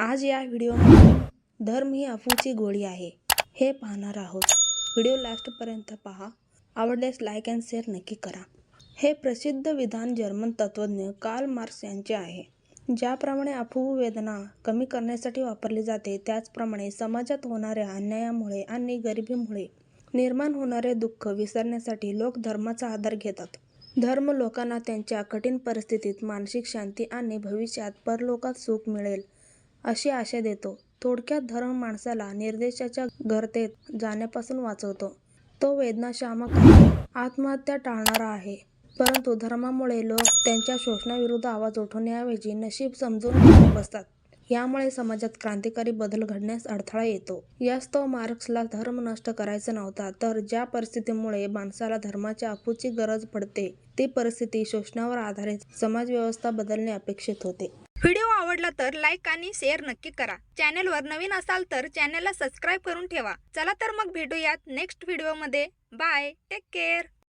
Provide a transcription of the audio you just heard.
आज या व्हिडिओमध्ये धर्म ही अफूची गोळी आहे हे पाहणार आहोत. व्हिडिओ लास्टपर्यंत पहा. आवडल्यास लाईक अँड शेअर नक्की करा. हे प्रसिद्ध विधान जर्मन तत्त्वज्ञ कार्ल मार्क्स यांचे आहे. ज्याप्रमाणे अफू वेदना कमी करण्यासाठी वापरली जाते त्याचप्रमाणे समाजात होणाऱ्या अन्यायामुळे आणि गरिबीमुळे निर्माण होणारे दुःख विसरण्यासाठी लोक धर्माचा आधार घेतात. धर्म लोकांना त्यांच्या कठीण परिस्थितीत मानसिक शांती आणि भविष्यात परलोकात सुख मिळेल अशी आशा देतो. थोडक्यात धर्म माणसाला निर्देशाच्या गर्तेत जाण्यापासून वाचवतो. तो वेदनाशामक आहे आत्महत्या टाळणारा आहे. परंतु धर्मामुळे लोक त्यांच्या शोषणाविरुद्ध आवाज उठवण्याऐवजी नशीब समजून बसतात. यामुळे समाजात क्रांतिकारी बदल घडण्यास अडथळा येतो. यास्तव मार्क्सला धर्म नष्ट करायचा नव्हता तर ज्या परिस्थितीमुळे माणसाला धर्माच्या अफूची गरज पडते ती परिस्थिती शोषणावर आधारित समाजव्यवस्था बदलणे अपेक्षित होते. व्हिडिओ आवडला तर लाईक आणि शेअर नक्की करा. चॅनेलवर नवीन असाल तर चॅनेलला सबस्क्राईब करून ठेवा. चला तर मग भेटूयात नेक्स्ट व्हिडिओमध्ये. बाय. Take care.